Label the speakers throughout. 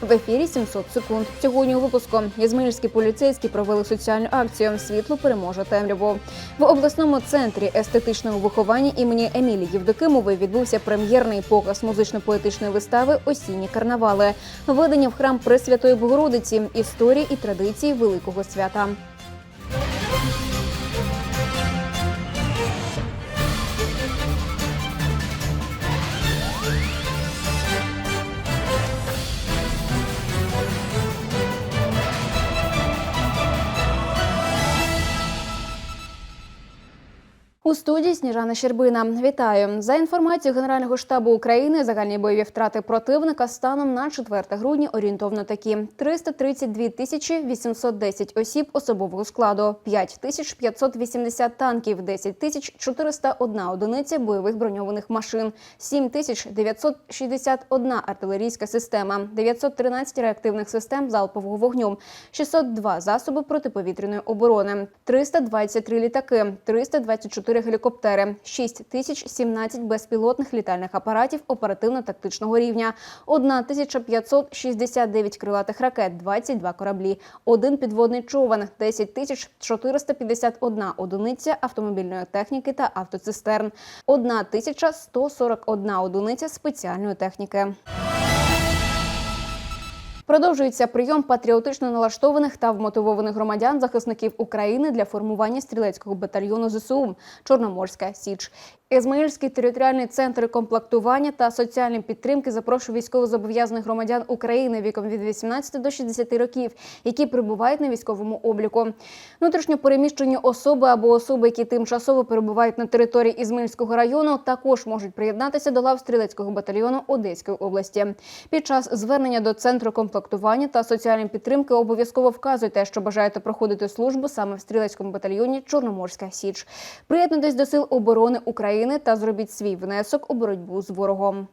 Speaker 1: В ефірі 700 секунд. Сьогодні у випуску Ізмаїльські поліцейські провели соціальну акцію Світло переможе темряву. В обласному центрі естетичного виховання імені Емілії Євдокимової відбувся прем'єрний показ музично-поетичної вистави Осінні карнавали. Введення в храм Пресвятої Богородиці, історії і традиції великого свята. У студії Сніжана Щербина. Вітаю за інформацією Генерального штабу України. Загальні бойові втрати противника станом на 4 грудня орієнтовно такі: 332 тисячі 810 осіб особового складу, 5 тисяч 580 танків, 10 тисяч 401 одиниця бойових броньованих машин, 7 тисяч 961 артилерійська система, 913 реактивних систем залпового вогню, 602 засоби протиповітряної оборони, 323 літаки, 324 гелікоптери, 6 тисяч 17 безпілотних літальних апаратів оперативно-тактичного рівня, 1569 крилатих ракет, 22 кораблі, один підводний човен, 10 тисяч 451 одиниця автомобільної техніки та автоцистерн, 1141 одиниця спеціальної техніки. Продовжується прийом патріотично налаштованих та вмотивованих громадян захисників України для формування стрілецького батальйону ЗСУ Чорноморська Січ. Ізмаїльський територіальний центр комплектування та соціальної підтримки запрошує військовозобов'язаних громадян України віком від 18 до 60 років, які перебувають на військовому обліку. Внутрішньо переміщені особи або особи, які тимчасово перебувають на території Ізмаїльського району, також можуть приєднатися до лав стрілецького батальйону Одеської області. Під час звернення до центру комплектування та соціальної підтримки обов'язково вказуйте, що бажаєте проходити службу саме в стрілецькому батальйоні Чорноморська Січ. Приєднуйтесь до сил оборони України та зробіть свій внесок у боротьбу з ворогом.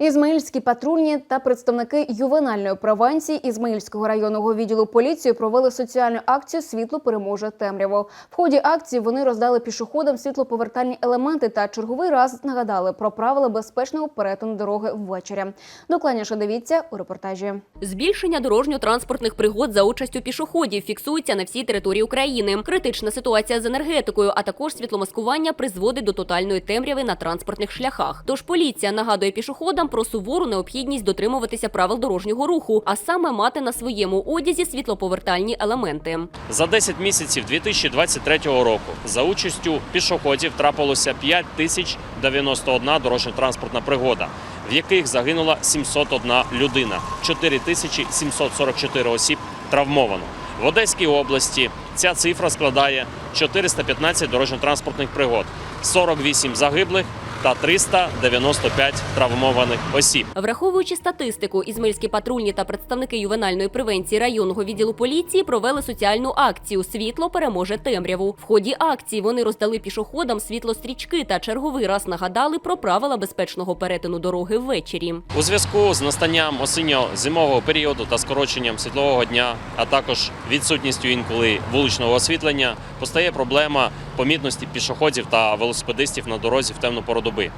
Speaker 1: Ізмаїльські патрульні та представники ювенальної превенції Ізмаїльського районного відділу поліції провели соціальну акцію Світло переможе темряву. В ході акції вони роздали пішоходам світлоповертальні елементи та черговий раз нагадали про правила безпечного перетину дороги ввечері. Докладніше дивіться у репортажі.
Speaker 2: Збільшення дорожньо-транспортних пригод за участю пішоходів фіксується на всій території України. Критична ситуація з енергетикою, а також світломаскування призводить до тотальної темряви на транспортних шляхах. Тож поліція нагадує пішоходам про сувору необхідність дотримуватися правил дорожнього руху, а саме мати на своєму одязі світлоповертальні елементи.
Speaker 3: За 10 місяців 2023 року за участю пішоходів трапилося 5091 дорожньо-транспортна пригода, в яких загинула 701 людина, 4744 осіб травмовано. В Одеській області ця цифра складає 415 дорожньо-транспортних пригод, 48 загиблих та 395 травмованих осіб.
Speaker 2: Враховуючи статистику, ізмельські патрульні та представники ювенальної превенції районного відділу поліції провели соціальну акцію Світло переможе темряву. В ході акції вони роздали пішоходам світлострічки та черговий раз нагадали про правила безпечного перетину дороги ввечері.
Speaker 3: У зв'язку з настанням осінньо-зимового періоду та скороченням світлового дня, а також відсутністю інколи вуличного освітлення, постає проблема помітності пішоходів та велосипедистів на дорозі в темну пору доби.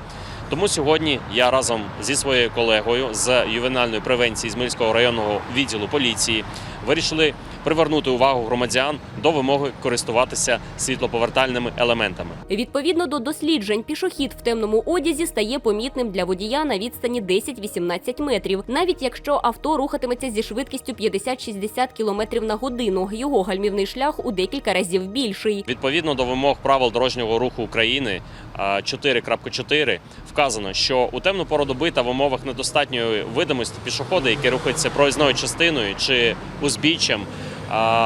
Speaker 3: Тому сьогодні я разом зі своєю колегою з ювенальної превенції Змільського районного відділу поліції вирішили привернути увагу громадян до вимоги користуватися світлоповертальними елементами.
Speaker 2: Відповідно до досліджень, пішохід в темному одязі стає помітним для водія на відстані 10-18 метрів, навіть якщо авто рухатиметься зі швидкістю 50-60 км на годину. Його гальмівний шлях у декілька разів більший.
Speaker 3: Відповідно до вимог правил дорожнього руху України а, 4.4 вказано, що у темну пору доби та в умовах недостатньої видимості пішоходи, які рухаються проїзною частиною чи узбіччям,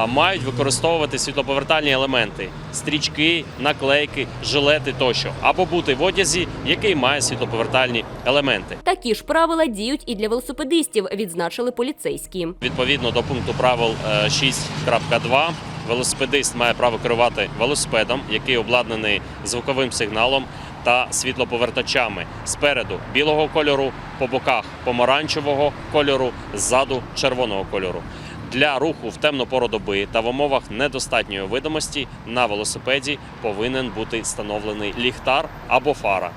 Speaker 3: мають використовувати світлоповертальні елементи: стрічки, наклейки, жилети тощо, або бути в одязі, який має світлоповертальні елементи.
Speaker 2: Такі ж правила діють і для велосипедистів, відзначили поліцейські.
Speaker 3: Відповідно до пункту правил е, 6.2 велосипедист має право керувати велосипедом, який обладнаний звуковим сигналом та світлоповертачами спереду білого кольору, по боках помаранчевого кольору, ззаду червоного кольору. Для руху в темну пору доби та в умовах недостатньої видимості на велосипеді повинен бути встановлений ліхтар або фара,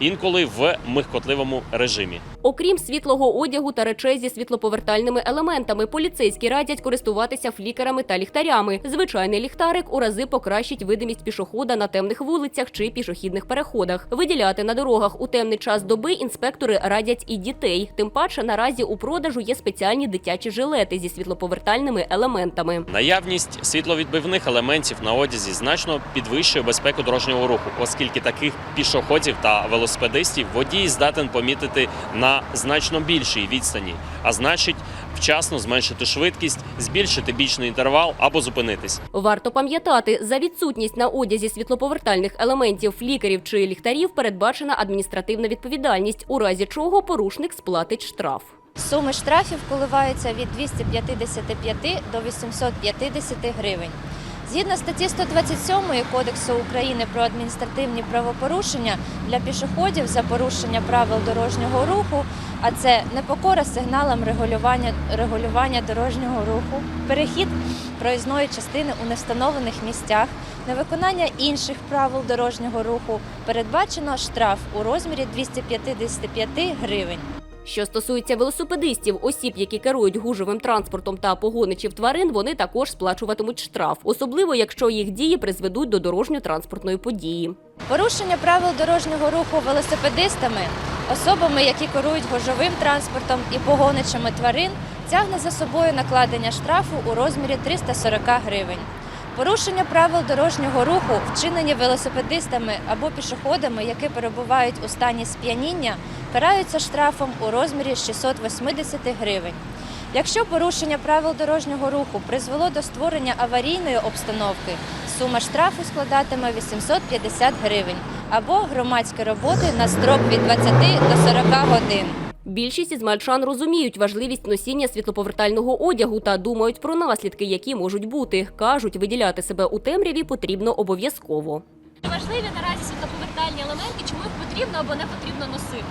Speaker 3: інколи в мигкотливому режимі.
Speaker 2: Окрім світлого одягу та речей зі світлоповертальними елементами, поліцейські радять користуватися флікерами та ліхтарями. Звичайний ліхтарик у рази покращить видимість пішохода на темних вулицях чи пішохідних переходах. Виділяти на дорогах у темний час доби інспектори радять і дітей. Тим паче наразі у продажу є спеціальні дитячі жилети зі світлоповертальними елементами.
Speaker 3: Наявність світловідбивних елементів на одязі значно підвищує безпеку дорожнього руху, оскільки таких пішоходів та велосипедистів водій здатен помітити на значно більшій відстані, а значить, вчасно зменшити швидкість, збільшити бічний інтервал або зупинитись.
Speaker 2: Варто пам'ятати, за відсутність на одязі світлоповертальних елементів, флікерів чи ліхтарів передбачена адміністративна відповідальність, у разі чого порушник сплатить штраф.
Speaker 4: Суми штрафів коливаються від 255 до 850 гривень. Згідно статті 127 Кодексу України про адміністративні правопорушення для пішоходів за порушення правил дорожнього руху, а це непокора сигналам регулювання, регулювання дорожнього руху, перехід проїзної частини у невстановлених місцях, невиконання інших правил дорожнього руху, передбачено штраф у розмірі 255 гривень.
Speaker 2: Що стосується велосипедистів, осіб, які керують гужовим транспортом та погоничів тварин, вони також сплачуватимуть штраф, особливо якщо їх дії призведуть до дорожньо-транспортної події.
Speaker 4: Порушення правил дорожнього руху велосипедистами, особами, які керують гужовим транспортом і погоничами тварин, тягне за собою накладення штрафу у розмірі 340 гривень. Порушення правил дорожнього руху, вчинені велосипедистами або пішоходами, які перебувають у стані сп'яніння, караються штрафом у розмірі 680 гривень. Якщо порушення правил дорожнього руху призвело до створення аварійної обстановки, сума штрафу складатиме 850 гривень або громадські роботи на строк від 20 до 40 годин.
Speaker 2: Більшість із мальчан розуміють важливість носіння світлоповертального одягу та думають про наслідки, які можуть бути. кажуть, виділяти себе у темряві потрібно обов'язково.
Speaker 5: Важливі наразі світлоповертальні елементи, чому їх потрібно або не потрібно носити?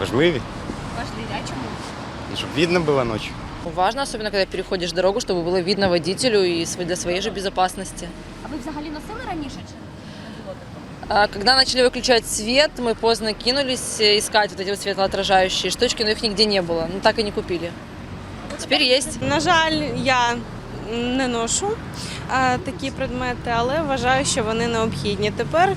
Speaker 6: Важливі,
Speaker 5: Важливі, а чому?
Speaker 6: щоб видно було ночі.
Speaker 7: Важно, особенно когда переходишь дорогу, чтобы было видно водителю св- для своей же безопасности.
Speaker 5: А ви взагалі носили раніше чи не було такого?
Speaker 7: А когда начали выключать свет, мы поздно кинулись э, искать вот эти вот светоотражающие штучки, но их нигде не было. Ну так и не купили. Теперь есть.
Speaker 8: На жаль, я не ношу а, такі предмети, але вважаю, що вони необхідні. Тепер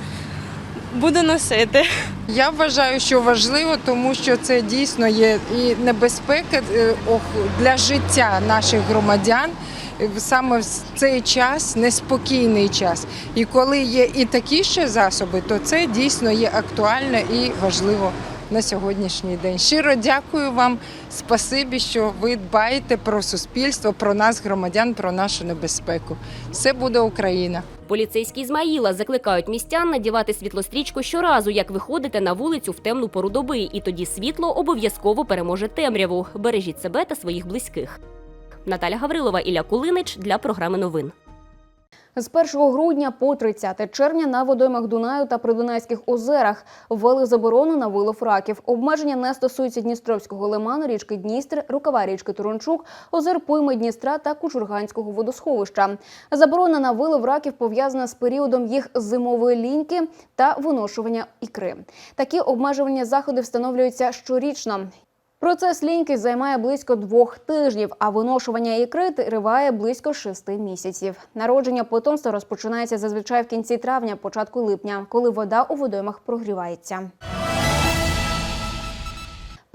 Speaker 8: буду носити.
Speaker 9: Я вважаю, що важливо, тому що це дійсно є і небезпека е, ох, для життя наших громадян. Саме в цей час, неспокійний час. І коли є і такі ще засоби, то це дійсно є актуально і важливо на сьогоднішній день. Щиро дякую вам, спасибі, що ви дбаєте про суспільство, про нас, громадян, про нашу небезпеку. Все буде Україна.
Speaker 2: Поліцейські Ізмаїла закликають містян надівати світлострічку щоразу, як виходите на вулицю в темну пору доби, і тоді світло обов'язково переможе темряву. Бережіть себе та своїх близьких. Наталя Гаврилова, Ілля Кулинич для програми новин.
Speaker 1: З 1 грудня по 30 червня на водоймах Дунаю та Придунайських озерах ввели заборону на вилов раків. Обмеження не стосуються Дністровського лиману, річки Дністр, рукава річки Турончук, озер Пойми Дністра та Кучурганського водосховища. Заборона на вилов раків пов'язана з періодом їх зимової ліньки та виношування ікри. Такі обмежування заходи встановлюються щорічно. Процес ліньки займає близько двох тижнів, а виношування ікри триває близько шести місяців. Народження потомства розпочинається зазвичай в кінці травня, початку липня, коли вода у водоймах прогрівається.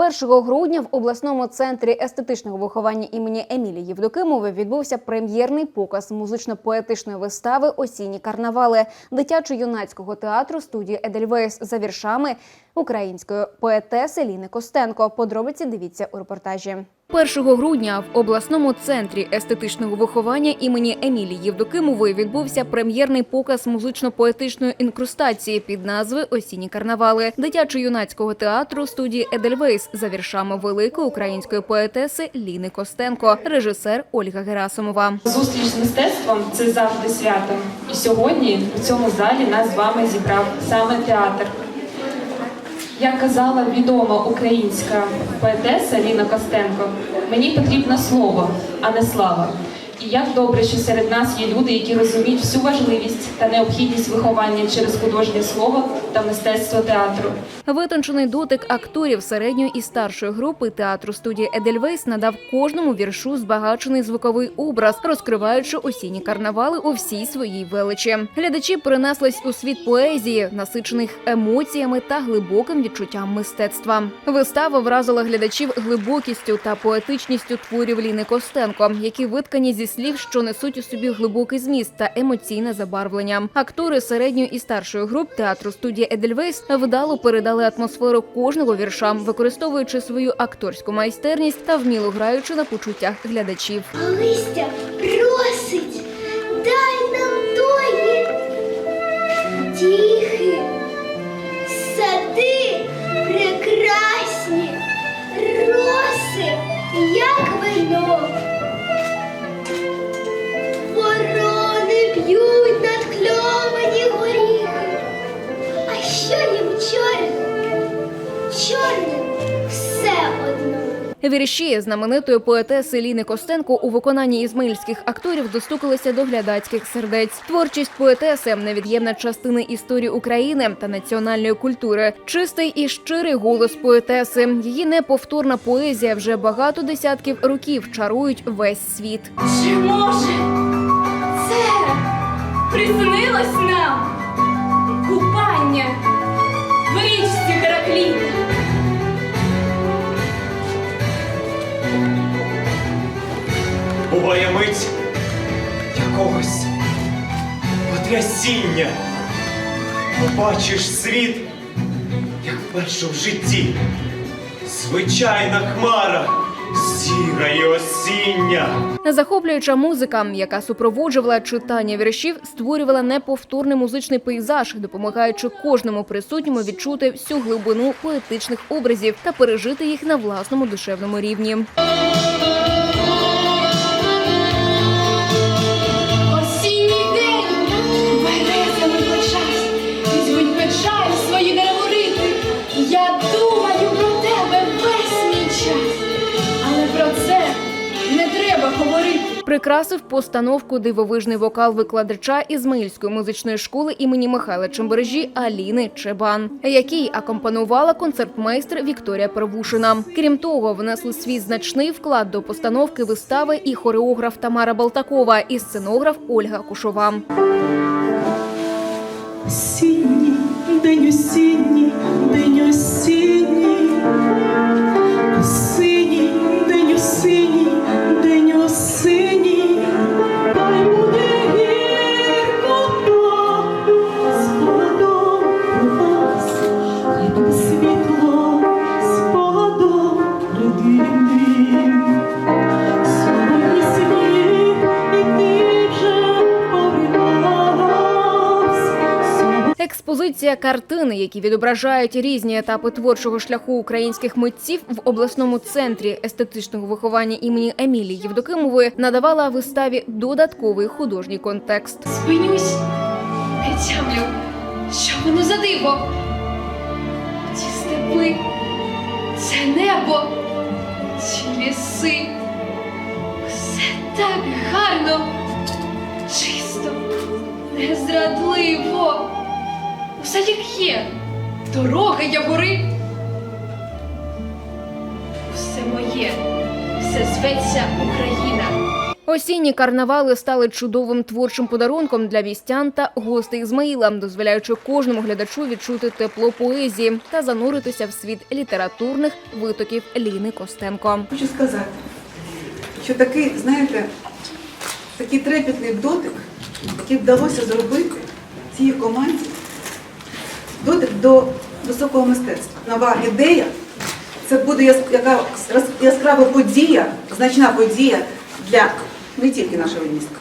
Speaker 1: 1 грудня в обласному центрі естетичного виховання імені Емілії Євдокимової відбувся прем'єрний показ музично-поетичної вистави Осінні карнавали дитячо-юнацького театру студії Едельвейс за віршами української поетеси Ліни Костенко. Подробиці дивіться у репортажі. 1 грудня в обласному центрі естетичного виховання імені Емілії Євдокимової відбувся прем'єрний показ музично-поетичної інкрустації під назвою Осінні карнавали дитячо-юнацького театру студії Едельвейс за віршами великої української поетеси Ліни Костенко, режисер Ольга Герасимова.
Speaker 10: Зустріч з мистецтвом це завжди свято. І сьогодні у цьому залі нас з вами зібрав саме театр. Як казала відома українська поетеса Ліна Костенко, мені потрібно слово, а не слава. І як добре, що серед нас є люди, які розуміють всю важливість та необхідність виховання через художнє слово та мистецтво театру.
Speaker 1: Витончений дотик акторів середньої і старшої групи театру студії Едельвейс надав кожному віршу збагачений звуковий образ, розкриваючи осінні карнавали у всій своїй величі. Глядачі перенеслись у світ поезії, насичених емоціями та глибоким відчуттям мистецтва. Вистава вразила глядачів глибокістю та поетичністю творів Ліни Костенко, які виткані зі слів, що несуть у собі глибокий зміст та емоційне забарвлення. Актори середньої і старшої груп театру студії Едельвейс вдало передали атмосферу кожного вірша, використовуючи свою акторську майстерність та вміло граючи на почуттях глядачів.
Speaker 11: Листя
Speaker 1: Вірші знаменитої поетеси Ліни Костенко у виконанні ізмаїльських акторів достукалися до глядацьких сердець. Творчість поетеси невід'ємна частина історії України та національної культури. Чистий і щирий голос поетеси. Її неповторна поезія вже багато десятків років чарують весь світ.
Speaker 11: Чи може це приснилось нам купання в річці Геракліна?
Speaker 12: Буває мить якогось потрясіння. Побачиш світ, як вперше в житті. Звичайна хмара, сіра і осіння.
Speaker 1: Захоплююча музика, яка супроводжувала читання віршів, створювала неповторний музичний пейзаж, допомагаючи кожному присутньому відчути всю глибину поетичних образів та пережити їх на власному душевному рівні. Прикрасив постановку дивовижний вокал викладача Ізмаїльської музичної школи імені Михайла Чембережі Аліни Чебан, якій акомпанувала концертмейстер Вікторія Первушина. Крім того, внесли свій значний вклад до постановки вистави і хореограф Тамара Балтакова, і сценограф Ольга Кушова.
Speaker 13: Осінній, день осінній,
Speaker 1: Експозиція картини, які відображають різні етапи творчого шляху українських митців в обласному центрі естетичного виховання імені Емілії Євдокимової, надавала виставі додатковий художній контекст.
Speaker 11: Спинюсь, не тямлю, що воно за диво. Ці степи, це небо, ці ліси. Все так гарно, чисто, незрадливо. Усе як є, дороги явори. Все моє, все зветься Україна.
Speaker 1: Осінні карнавали стали чудовим творчим подарунком для вістян та гостей Ізмаїла, дозволяючи кожному глядачу відчути тепло поезії та зануритися в світ літературних витоків Ліни Костенко.
Speaker 14: Хочу сказати, що такий, знаєте, такий трепетний дотик, який вдалося зробити цій команді, дотик до високого мистецтва. Нова ідея це буде яс- яка яс- яскрава подія, значна подія для не тільки нашого міста,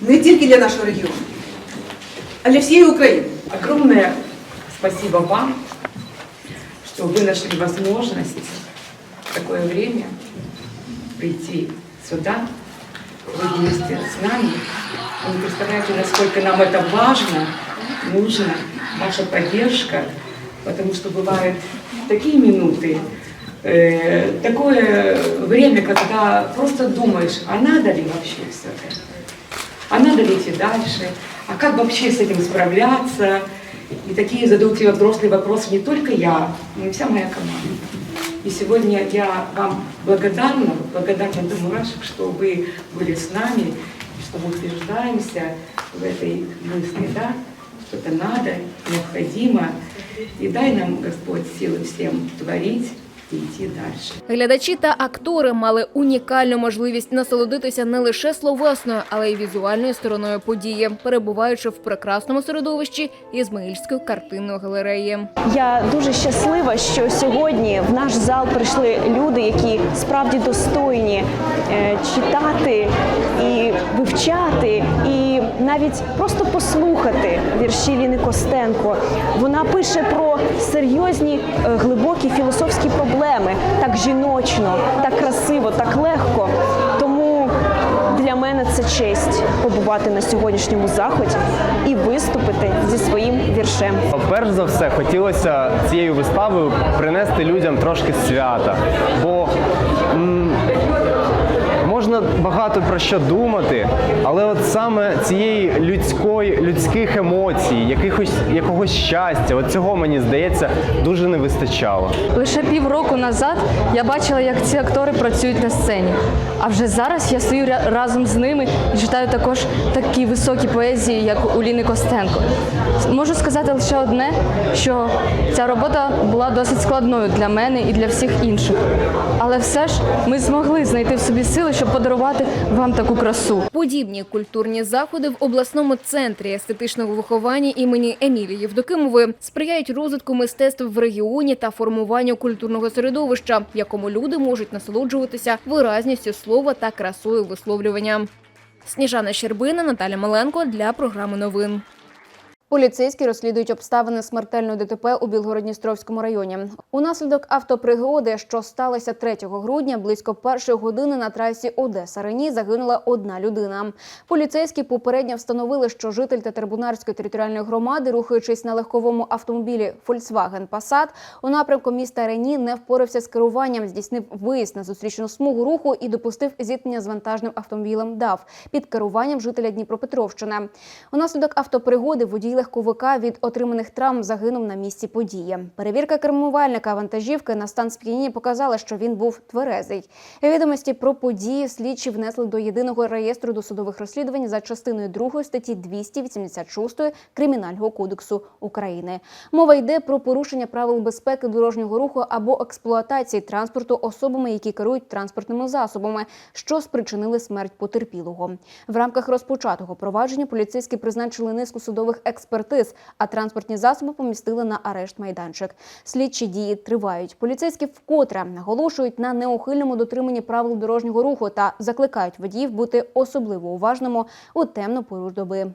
Speaker 14: не тільки для нашого регіону, а для всієї України.
Speaker 15: Огромное спасибо вам, что вы нашли возможность в такое время прийти сюда, вы вместе с нами. Вы не представляете, насколько нам это важно, Нужно, ваша поддержка, потому что бывают такие минуты, э, такое время, когда просто думаешь, а надо ли вообще все это? А надо ли идти дальше? А как вообще с этим справляться? И такие задают себе взрослые вопросы не только я, но и вся моя команда. И сегодня я вам благодарна, благодарна до мурашек, что вы были с нами, что мы утверждаемся в этой мысли, да, что это надо, необходимо. И дай нам, Господь, силы всем творить и идти дальше.
Speaker 1: Глядачі та актори мали унікальну можливість насолодитися не лише словесною, але й візуальною стороною події, перебуваючи в прекрасному середовищі Ізмаїльської картинної галереї.
Speaker 16: Я дуже щаслива, що сьогодні в наш зал прийшли люди, які справді достойні е, читати і вивчати, і навіть просто послухати вірші Ліни Костенко. Вона пише про серйозні е, глибокі філософські проблеми, так жіночно, так красиво, так легко. Тому для мене це честь побувати на сьогоднішньому заході і виступити зі своїм віршем.
Speaker 17: Перш за все, хотілося цією виставою принести людям трошки свята, бо можна багато про що думати, але от саме цієї людської людських емоцій, якихось якогось щастя, от цього мені здається дуже не вистачало.
Speaker 18: Лише півроку назад я бачила, як ці актори працюють на сцені. А вже зараз я стою разом з ними і читаю також такі високі поезії, як у Ліни Костенко. Можу сказати лише одне, що ця робота була досить складною для мене і для всіх інших. Але все ж ми змогли знайти в собі сили, щоб подарувати вам таку красу.
Speaker 1: Подібні культурні заходи в обласному центрі естетичного виховання імені Емілії Євдокимової сприяють розвитку мистецтв в регіоні та формуванню культурного середовища, в якому люди можуть насолоджуватися виразністю слова та красою висловлювання. Сніжана Щербина, Наталя Маленко для програми новин. Поліцейські розслідують обставини смертельної ДТП у Білгородністровському районі. Унаслідок автопригоди, що сталося 3 грудня, близько першої години на трасі Одеса Рені загинула одна людина. Поліцейські попередньо встановили, що житель Татербунарської територіальної громади, рухаючись на легковому автомобілі Volkswagen Passat, у напрямку міста Рені не впорався з керуванням, здійснив виїзд на зустрічну смугу руху і допустив зіткнення з вантажним автомобілем ДАВ під керуванням жителя Дніпропетровщини. Унаслідок автопригоди водій легковика від отриманих травм загинув на місці події. Перевірка кермувальника вантажівки на стан сп'яніння показала, що він був тверезий. Відомості про події слідчі внесли до єдиного реєстру досудових розслідувань за частиною 2 статті 286 Кримінального кодексу України. Мова йде про порушення правил безпеки дорожнього руху або експлуатації транспорту особами, які керують транспортними засобами, що спричинили смерть потерпілого. В рамках розпочатого провадження поліцейські призначили низку судових експертиз, а транспортні засоби помістили на арешт майданчик. Слідчі дії тривають. Поліцейські вкотре наголошують на неухильному дотриманні правил дорожнього руху та закликають водіїв бути особливо уважними у темну пору доби.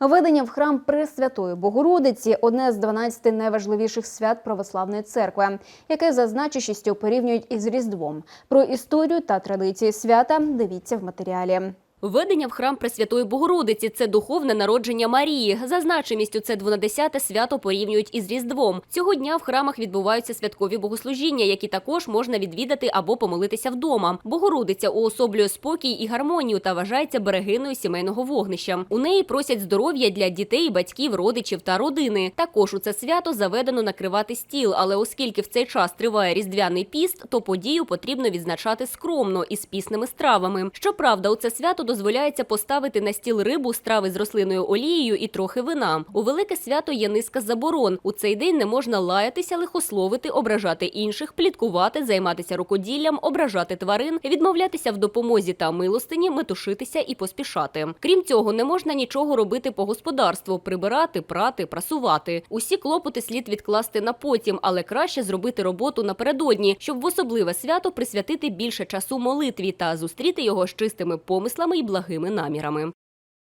Speaker 1: Ведення в храм Пресвятої Богородиці одне з 12 найважливіших свят православної церкви, яке за значущістю порівнюють із Різдвом. Про історію та традиції свята дивіться в матеріалі.
Speaker 2: Введення в храм Пресвятої Богородиці це духовне народження Марії. За значимістю це 12-те свято порівнюють із Різдвом. Цього дня в храмах відбуваються святкові богослужіння, які також можна відвідати або помолитися вдома. Богородиця уособлює спокій і гармонію та вважається берегиною сімейного вогнища. У неї просять здоров'я для дітей, батьків, родичів та родини. Також у це свято заведено накривати стіл, але оскільки в цей час триває різдвяний піст, то подію потрібно відзначати скромно із пісними стравами. Щоправда, у це свято дозволяється поставити на стіл рибу, страви з рослинною олією і трохи вина. У велике свято є низка заборон. У цей день не можна лаятися, лихословити, ображати інших, пліткувати, займатися рукоділлям, ображати тварин, відмовлятися в допомозі та милостині, метушитися і поспішати. Крім цього, не можна нічого робити по господарству: прибирати, прати, прасувати. Усі клопоти слід відкласти на потім, але краще зробити роботу напередодні, щоб в особливе свято присвятити більше часу молитві та зустріти його з чистими помислами і благими намірами.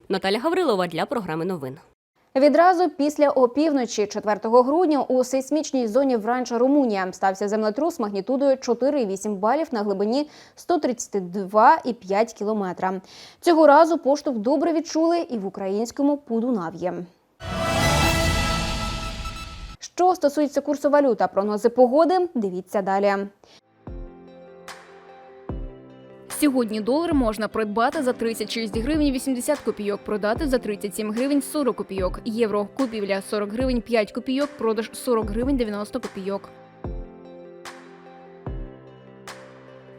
Speaker 2: Наталя Гаврилова для програми новин.
Speaker 1: Відразу після опівночі 4 грудня у сейсмічній зоні Вранча Румунія стався землетрус магнітудою 4,8 балів на глибині 132,5 кілометра. Цього разу поштовх добре відчули і в українському Подунав'ї. Що стосується курсу валют та прогнози погоди, дивіться далі. Сьогодні долар можна придбати за 36 гривень 80 копійок, продати за 37 гривень 40 копійок. Євро купівля 40 гривень 5 копійок, продаж 40 гривень 90 копійок.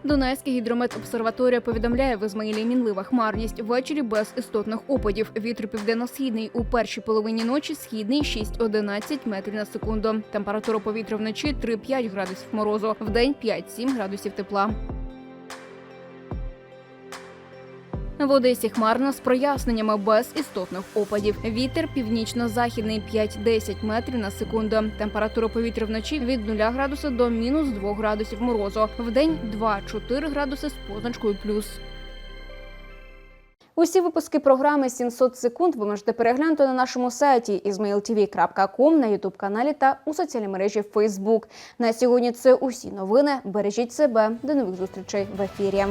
Speaker 1: Дунайська гідрометобсерваторія повідомляє в Ізмаїлі мінлива хмарність. Ввечері без істотних опадів. Вітер південно-східний у першій половині ночі східний 6-11 метрів на секунду. Температура повітря вночі 3-5 градусів морозу. Вдень 5-7 градусів тепла. В Одесі хмарно з проясненнями без істотних опадів. Вітер північно-західний 5-10 метрів на секунду. Температура повітря вночі від 0 градуса до мінус 2 градусів морозу. Вдень 2-4 градуси з позначкою плюс. Усі випуски програми 700 секунд ви можете переглянути на нашому сайті izmailtv.com, на ютуб каналі та у соціальній мережі Facebook. На сьогодні це усі новини. Бережіть себе. До нових зустрічей в ефірі.